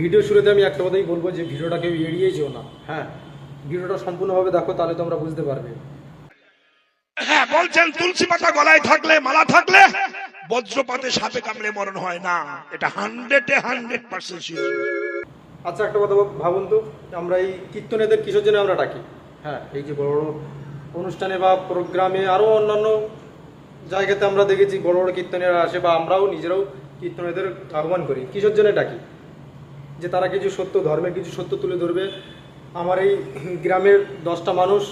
Video শুরুতে আমি একটা কথাই বলব যে ভিডিওটা কেউ এড়িয়ে যেও না। হ্যাঁ ভিডিওটা সম্পূর্ণভাবে দেখো তাহলে তোমরা বুঝতে পারবে। হ্যাঁ বলছেন তুলসী পাতা গলায় থাকলে মালা থাকলে বজ্রপাতে সাপে কামড়ে মরণ হয় না। এটা হান্ড্রেডে হান্ড্রেড পার্সেন্ট আচ্ছা একটা কথা ভাবুন তো আমরা এই কীর্তনেদের কিসের জন্য আমরা ডাকি? হ্যাঁ এই যে বড় বড় অনুষ্ঠানে বা প্রোগ্রামে আরও অন্যান্য জায়গাতে আমরা দেখেছি বড় বড় কীর্তনেরা আসে বা আমরাও নিজেরাও কীর্তনেদের আহ্বান করি। কিসের জন্য ডাকি? যে তারা কিছু সত্য ধর্মের কিছু সত্য তুলে ধরবে। আমার এই গ্রামের দশটা মানুষ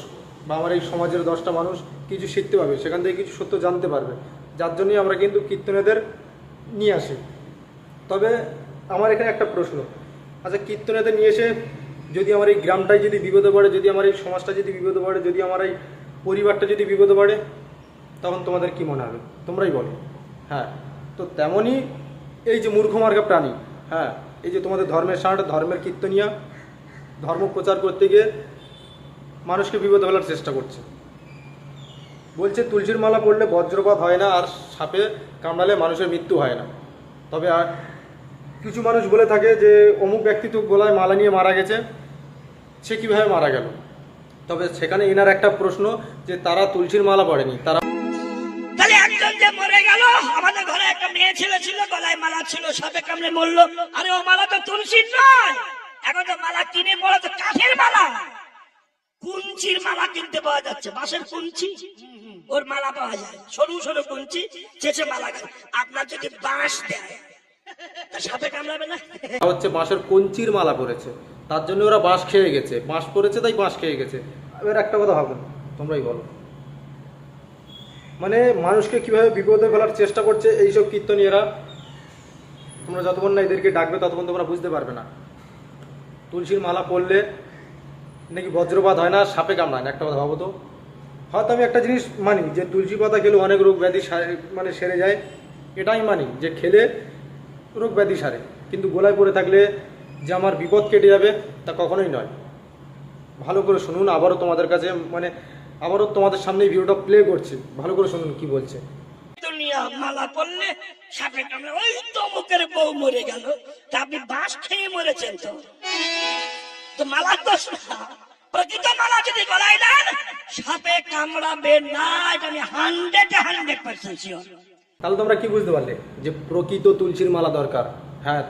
বা আমার এই সমাজের দশটা মানুষ কিছু শিখতে পারবে, সেখান থেকে কিছু সত্য জানতে পারবে। যার জন্যই আমরা কিন্তু কীর্তনেদের নিয়ে আসি। তবে আমার এখানে একটা প্রশ্ন। আচ্ছা কীর্তনেদের নিয়ে এসে যদি আমার এই গ্রামটাই যদি বিপদে পড়ে, যদি আমার এই সমাজটা যদি বিপদে পড়ে, যদি আমার এই পরিবারটা যদি বিপদে পড়ে, তখন তোমাদের কি মনে হবে? তোমরাই বলো। হ্যাঁ তো তেমনই এই যে মূর্খ মার্গা প্রাণী হ্যাঁ এই যে তোমাদের ধর্মের সাঁট ধর্মের কীর্তনিয়া, ধর্ম প্রচার করতে গিয়ে মানুষকে বিপদ ফেলার চেষ্টা করছে। বলছে, তুলসীর মালা পড়লে বজ্রপাত হয় না আর সাপে কামড়ালে মানুষের মৃত্যু হয় না। তবে আর কিছু মানুষ বলে থাকে যে, অমুক ব্যক্তি তো গলায় মালা নিয়ে মারা গেছে, সে কীভাবে মারা গেল? তবে সেখানে এনার একটা প্রশ্ন যে, তারা তুলসীর মালা পড়েনি, তারা কামড়ে মরলো আরে ও মালা তো তুলসীর নয়। এখন তো মালা কিনে পড়ে তো কাঠের মালা। কুঞ্চির মালা কিনতে পাওয়া যাচ্ছে, বাঁশের কুঞ্চি। ওর মালা পাওয়া যায়, সরু সরু কুঞ্চি, চেঁচে মালা আপনার যদি বাঁশ দেয় কামড়াবে না? হচ্ছে বাঁশের কঞ্চির মালা তার জন্য ওরা বাঁশ খেয়ে গেছে। বাঁশ তাই বাঁশ খেয়ে গেছে। এবার একটা কথা তোমরাই বলো। মানে মানুষকে কীভাবে বিপদে ফেলার চেষ্টা করছে এইসব কীর্তনীয়রা? তোমরা যতক্ষণ না এদেরকে ডাকবে, ততক্ষণ তোমরা বুঝতে পারবে না। তুলসীর মালা পরলে নাকি বজ্রপাত হয় না, সাপে কামড়ায় না? একটা কথা ভাবো তো। হয়তো আমি একটা জিনিস মানি, যে তুলসী পাতা খেলে অনেক রোগ ব্যাধি মানে সেরে যায়। এটাই মানি, যে খেলে রোগ ব্যাধি সারে। কিন্তু গোলায় পড়ে থাকলে যে আমার বিপদ কেটে যাবে, তা কখনোই নয়। ভালো করে শুনুন, আবারও তোমাদের কাছে মানে আবারও তোমাদের সামনে ভিডিওটা প্লে করছি। ভালো করে শুনুন কি বলছে। মালা পড়লে সাপে কামড়ে, ওই তো মুখের বউ মরে গেল। তা আপনি বাঁশ খেয়ে মরেছেন তো? তো দোষ না প্রকৃত মালা যদি গলায় দেন, সাপে কামড়াবে না, এটা আমি হান্ড্রেড হান্ড্রেড পার্সেন্ট শিওর তাহলে তোমরা কি বুঝতে পারলে? যে প্রকৃত তুলসীর মালা দরকার। হ্যাঁ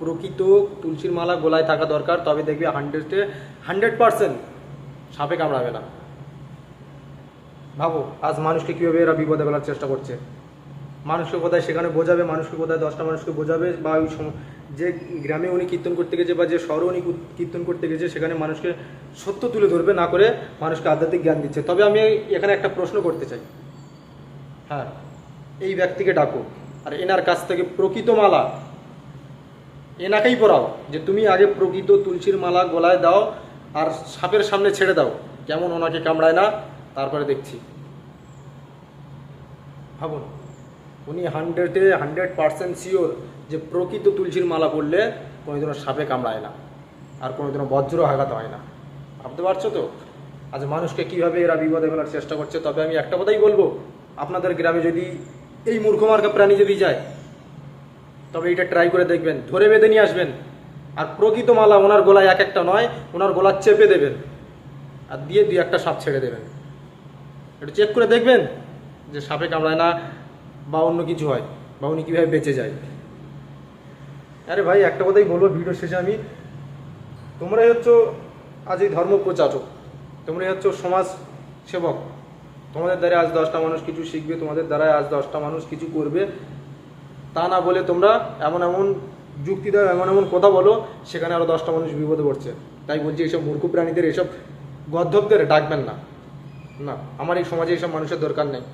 প্রকৃত তুলসীর মালা গোলায় থাকা দরকার, তবে দেখবে হান্ড্রেডে হান্ড্রেড পার্সেন্ট সাপে কামড়াবে না। ভাবো, আজ মানুষকে কীভাবে এরা বিপদে ফেলার চেষ্টা করছে। মানুষকে কোথায় সেখানে বোঝাবে মানুষকে কোথায় দশটা মানুষকে বোঝাবে বা ওই যে গ্রামে উনি কীর্তন করতে গেছে বা যে শহরে উনি কীর্তন করতে গেছে, সেখানে মানুষকে সত্য তুলে ধরবে, না করে মানুষকে আধ্যাত্মিক জ্ঞান দিচ্ছে। তবে আমি এখানে একটা প্রশ্ন করতে চাই। হ্যাঁ এই ব্যক্তিকে ডাকো। আর এনার কাছ থেকে প্রকৃত মালা এনাকেই পড়াও যে তুমি আগে প্রকৃত তুলসীর মালা গলায় দাও আর সাপের সামনে ছেড়ে দাও। কেমন ওনাকে কামড়ায় না, তারপরে দেখছি। ভাবুন। উনি হান্ড্রেডে হান্ড্রেড পার্সেন্ট শিওর যে প্রকৃত তুলসীর মালা পড়লে কোনোদিনও সাপে কামড়ায় না, আর কোনোদিনও বজ্র আঘাত হয় না। ভাবতে পারছ তো? আজ মানুষকে কীভাবে এরা বিপদে ফেলার চেষ্টা করছে? তবে আমি একটা কথাই বলব, আপনাদের গ্রামে যদি এই মূর্খমার্কা প্রাণী যদি যায়, তবে এটা ট্রাই করে দেখবেন, ধরে বেঁধে নিয়ে আসবেন। আর প্রকৃত মালা ওনার গলায় এক একটা নয়, ওনার গলা চেপে দেবেন। আর দিয়ে দুই একটা সাপ ছেড়ে দেবেন। একটু চেক করে দেখবেন যে সাপে কামড়ায় না বা অন্য কিছু হয়, বা উনি কীভাবে বেঁচে যায়। আরে ভাই, একটা কথাই বলব ভিডিও শেষে আমি, তোমরাই হচ্ছে আজ এই ধর্ম প্রচারক, তোমরাই হচ্ছে সমাজ সেবক। তোমাদের দ্বারা আজ দশটা মানুষ কিছু শিখবে, তোমাদের দ্বারা আজ দশটা মানুষ কিছু করবে। তা না বলে তোমরা এমন এমন যুক্তি দাও, এমন এমন কথা বলো, সেখানে আরও দশটা মানুষ বিপদে পড়ছে। তাই বলছি, এইসব মূর্খ প্রাণীদের এসব গদ্ধবদের ডাকবেন না। না, আমার এই সমাজে এইসব মানুষের দরকার নেই।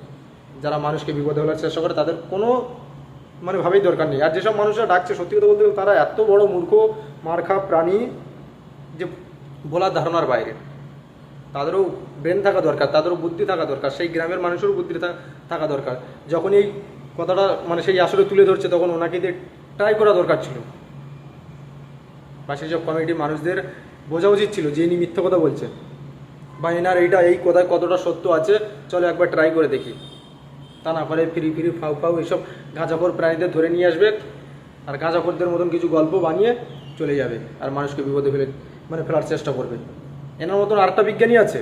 যারা মানুষকে বিপদে ফেলার চেষ্টা করে, তাদের কোনো মানে ভাবেই দরকার নেই। আর যেসব মানুষরা ডাকছে, সত্যি কথা বলতে তারা এত বড় মূর্খ মারখা প্রাণী যে বলার ধারণার বাইরে। তাদেরও ব্রেন থাকা দরকার, তাদেরও বুদ্ধি থাকা দরকার, সেই গ্রামের মানুষেরও বুদ্ধি থাকা দরকার। যখন এই কথাটা মানে সেই আসলে তুলে ধরছে, তখন ওনাকে ট্রাই করা দরকার ছিল। বা সেসব কমিটির মানুষদের বোঝা উচিত ছিল যে ইনি মিথ্যা কথা বলছেন। বা এনার এইটা, এই কথায় কতটা সত্য আছে, চলো একবার ট্রাই করে দেখি। তা না করে ফিরি ফিরি ফাউ ফাউ এইসব গাঁজাখোর প্রাণীদের ধরে নিয়ে আসবে আর গাঁজাখোরদের মতন কিছু গল্প বানিয়ে চলে যাবে আর মানুষকে বিপদে ফেলে মানে ফেলার চেষ্টা করবে। এনার মতন আরেকটা বিজ্ঞানী আছে।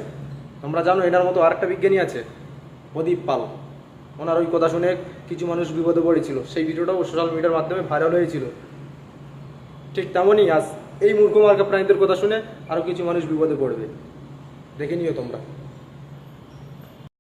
তোমরা জানো এনার মতো আরেকটা বিজ্ঞানী আছে, প্রদীপ পাল। ওনার ওই কথা শুনে কিছু মানুষ বিপদে পড়েছিল। সেই ভিডিওটাও সোশ্যাল মিডিয়ার মাধ্যমে ভাইরাল হয়েছিল। ঠিক তেমনই আজ এই মূর্খ মার্কা প্রাণীদের কথা শুনে আরও কিছু মানুষ বিপদে পড়বে। দেখে নিও তোমরা।